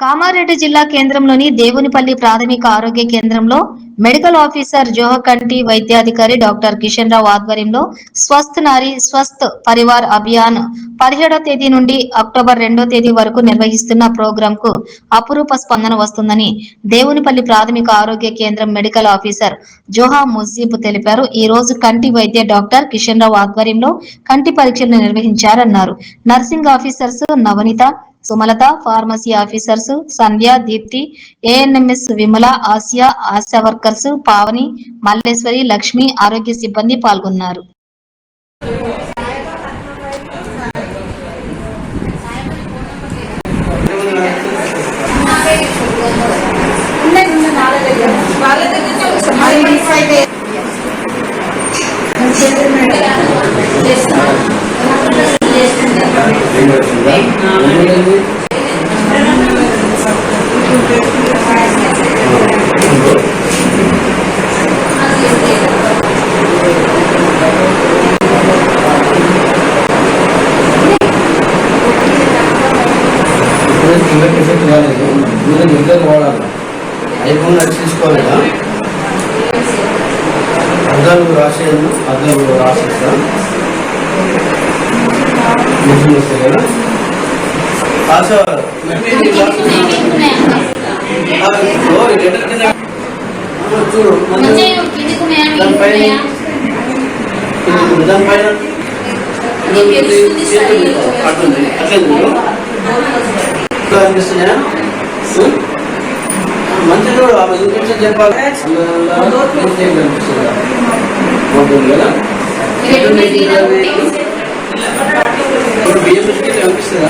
కామారెడ్డి జిల్లా కేంద్రంలోని దేవునిపల్లి ప్రాథమిక ఆరోగ్య కేంద్రంలో మెడికల్ ఆఫీసర్ జోహకంటి వైద్యాధికారి డాక్టర్ కిషన్ రావు ఆధ్వర్యంలో స్వస్థ్ నారి స్వస్థ్ పరివార్ అభియాన్ పదిహేడో తేదీ నుండి అక్టోబర్ రెండో తేదీ వరకు నిర్వహిస్తున్న ప్రోగ్రాం కు అపురూప స్పందన వస్తుందని దేవునిపల్లి ప్రాథమిక ఆరోగ్య కేంద్రం మెడికల్ ఆఫీసర్ జోహా ముజీబ్ తెలిపారు. ఈ రోజు కంటి వైద్య డాక్టర్ కిషన్ రావు ఆధ్వర్యంలో కంటి పరీక్షలు నిర్వహించారన్నారు. Nursing officers Navanitha Sumalatha pharmacy officers Sandhya Deepthi ANMs Vimala Asiya ASHA workers Pavani Malleswari Lakshmi ఆరోగ్య సిబ్బంది పాల్గొన్నారు. వాళ్ళ దగ్గర వచ్చి తీసుకోవాలి కదా రాసేయను అద్దాలు రాసేస్తా మిషన్ వస్తాయి కదా ఆశా ఓ, ఈ లెటర్ కింద ఆ, చూడు మంచి దానిపైన దానిపైన అట్లుంది అట్లేదు ఇంకా అనిపిస్తున్నాయా ఉం? మంచి చూడు ఆ ఇన్ఫెక్షన్ చెప్పాలి కనిపిస్తుందా బాగుంటుంది కదా ఇప్పుడు బియ్యం బిస్కెట్ కనిపిస్తుందా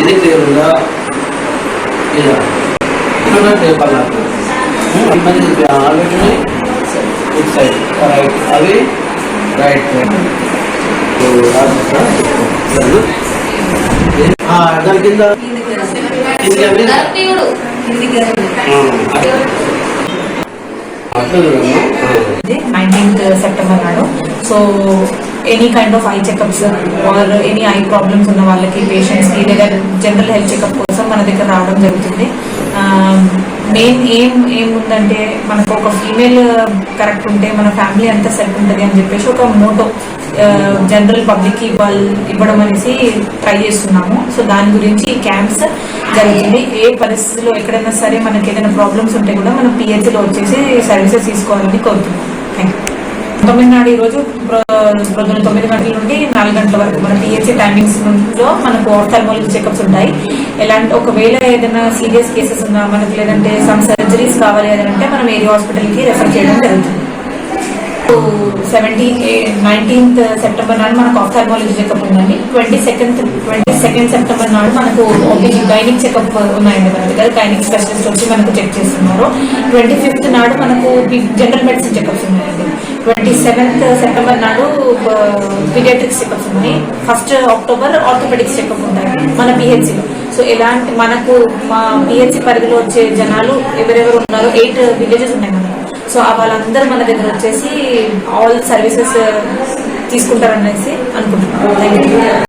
ఇది క్లియర్ ఇదా ఇక్కడ ఆలోచన రైట్ అవి రైట్ దాని కింద? కింద నైన్టీన్త్ సెప్టెంబర్ నాడు so any kind of eye checkups or any eye problems ఉన్న వాళ్ళకి పేషెంట్స్కి లేదా జనరల్ హెల్త్ చెకప్ కోసం మన దగ్గర రావడం జరుగుతుంది. మెయిన్ ఏం ఏముందంటే మనకు ఒక ఫీమేల్ కరెక్ట్ ఉంటే మన ఫ్యామిలీ అంతా సెట్ ఉంటుంది అని చెప్పేసి ఒక మోటో జనరల్ పబ్లిక్ ఇవ్వాలి ఇవ్వడం అనేసి ట్రై చేస్తున్నాము. సో దాని గురించి ఈ క్యాంప్స్ జరుగుతుంది. ఏ పరిస్థితిలో ఎక్కడైనా సరే మనకి ఏదైనా ప్రాబ్లమ్స్ ఉంటే కూడా మనం పిహెచ్లో వచ్చేసి సర్వీసెస్ తీసుకోవాలని కోరుతున్నాం థ్యాంక్ యూ తమిళనాడు ఈరోజు పొద్దున తొమ్మిది గంటల నుండి నాలుగు గంటల వరకు మన టీఎస్సీ టైమింగ్స్లో మనకు ఆఫ్థల్మాలజీ చెకప్స్ ఉంటాయి. ఎలాంటి ఒకవేళ ఏదైనా సీరియస్ కేసెస్ ఉన్నా మనకు లేదంటే సమ్ సర్జరీస్ కావాలి అని అంటే మనం ఏరియా హాస్పిటల్కి రెఫర్ చేయడం జరుగుతుంది. సెవెంటీన్ నైన్టీన్త్ సెప్టెంబర్ నాడు మనకు ఆఫ్థల్మాలజీ చెకప్ ఉందండి. Twenty second twenty second September నాడు మనకు ఓపీజీ గైనిక్ చెకప్ ఉన్నాయండి మన దగ్గర. గైనిక్ స్పెషలిస్ట్ వచ్చి మనకు చెక్ చేస్తున్నారు. ట్వంటీ ఫిఫ్త్ నాడు మనకు జనరల్ మెడిసిన్ చెకప్స్ ఉన్నాయండి. ట్వంటీ సెవెంత్ సెప్టెంబర్ నాడు పీడియాట్రిక్స్ చెకప్స్ ఉన్నాయి. ఫస్ట్ అక్టోబర్ ఆర్థోపెడిక్స్ చెకప్ ఉంటాయి మన పిహెచ్సిలో సో ఎలాంటి మనకు మా పిహెచ్సి పరిధిలో వచ్చే జనాలు ఎవరెవరు ఉన్నారో ఎయిట్ విలేజెస్ ఉన్నాయి మనకు. సో వాళ్ళందరూ మన దగ్గర వచ్చేసి ఆల్ సర్వీసెస్ తీసుకుంటారనేసి అనుకుంటున్నాను థ్యాంక్ యూ